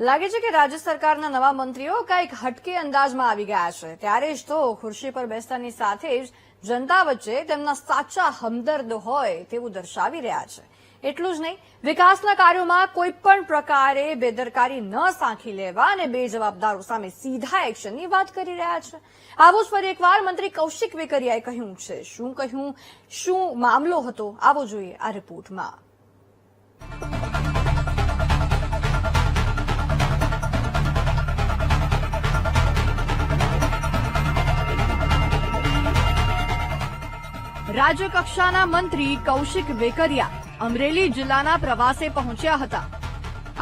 લાગે છે કે રાજ્ય સરકારના નવા મંત્રીઓ કંઈક હટકે અંદાજમાં આવી ગયા છે. ત્યારે જ તો ખુરશી પર બેસતાની સાથે જ જનતા વચ્ચે તેમના સાચા હમદર્દ હોય તેવું દર્શાવી રહ્યા છે. એટલું જ નહીં, વિકાસના કાર્યોમાં કોઈ પણ પ્રકારે બેદરકારી ન સાંખી લેવા અને બે જવાબદારો સામે સીધા એક્શનની વાત કરી રહ્યા છે. આવું જ ફરી એકવાર મંત્રી કૌશિક વેકરિયાએ કહ્યું છે. શું કહ્યું? શું મામલો હતો? આવો જોઈએ આ રિપોર્ટમાં. રાજ્ય કક્ષાના મંત્રી કૌશિક વેકરિયા અમરેલી જિલ્લાના પ્રવાસે પહોંચ્યા હતા.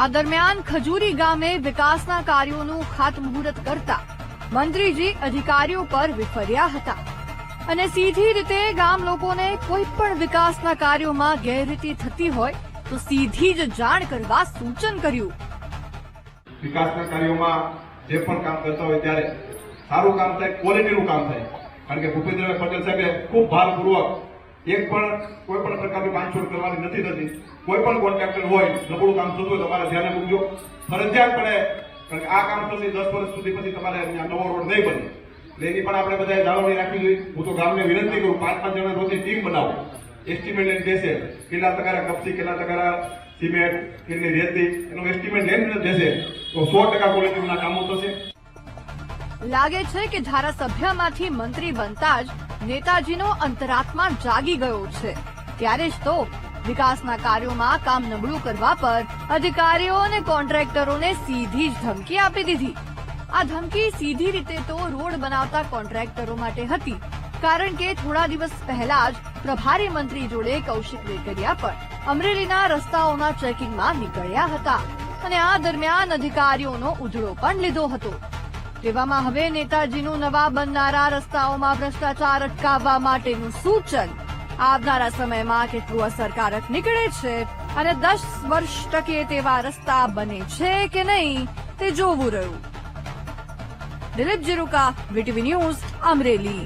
આ દરમિયાન ખજૂરી ગામે વિકાસના કાર્યોનું ખાતમુહૂર્ત કરતા મંત્રીજી અધિકારીઓ પર વિફર્યા હતા અને સીધી રીતે ગામ લોકોને કોઈ પણ વિકાસના કાર્યોમાં ગેરરીતિ થતી હોય તો સીધી જ જાણ કરવા સૂચન કર્યું. વિકાસના કાર્યોમાં જે પણ કામ કરતા હોય ત્યારે સારું કામ થાય ક્વોલિટીનું કામ થાય. કારણ કે ભૂપેન્દ્રભાઈ પટેલ સાહેબે ખૂબ ભારપૂર્વક એક પણ કોઈ પણ પ્રકારની બાંધછોડ કરવાની નથી થતી. કોઈ પણ કોન્ટ્રાક્ટર હોય, નબળું કામ થતું હોય, તમારે ધ્યાને મૂકજો. ફરજિયાતપણે કારણ કે આ કામ થશે દસ વર્ષ સુધી પછી તમારે નવો રોડ નહીં બને. એટલે એની પણ આપણે બધાએ જાળવણી રાખવી જોઈએ. હું તો ગામને વિનંતી કરું, પાંચ પાંચ જણા રોજની ટીમ બનાવો. એસ્ટિમેટ લઈને દેશે કેટલા ટકા કપસી કેટલા ટકા સિમેન્ટ, કેટલી રેતી, એનું એસ્ટિમેટ લઈને દેશે તો સો ટકા ક્વોલિટીના કામો થશે. લાગે છે કે ધારાસભ્યમાંથી મંત્રી બનતા જ નેતાજીનો અંતરાત્મા જાગી ગયો છે. ત્યારે જ તો વિકાસના કાર્યોમાં કામ નબળું કરવા પર અધિકારીઓ અને કોન્ટ્રાક્ટરોને સીધી જ ધમકી આપી દીધી. આ ધમકી સીધી રીતે તો રોડ બનાવતા કોન્ટ્રાક્ટરો માટે હતી, કારણ કે થોડા દિવસ પહેલા જ પ્રભારી મંત્રી જોડે કૌશિક વેકરિયા પણ અમરેલીના રસ્તાઓના ચેકિંગમાં નીકળ્યા હતા અને આ દરમિયાન અધિકારીઓનો ઉજળો પણ લીધો હતો. તેવામાં હવે નેતાજીનું નવા બનનારા રસ્તાઓમાં ભ્રષ્ટાચાર અટકાવવા માટેનું સૂચન આવનારા સમયમાં કેટલું અસરકારક નીકળે છે અને દસ વર્ષ ટકે તેવા રસ્તા બને છે કે નહીં તે જોવું રહ્યું. Dilip Jiruka VTV news Amreli.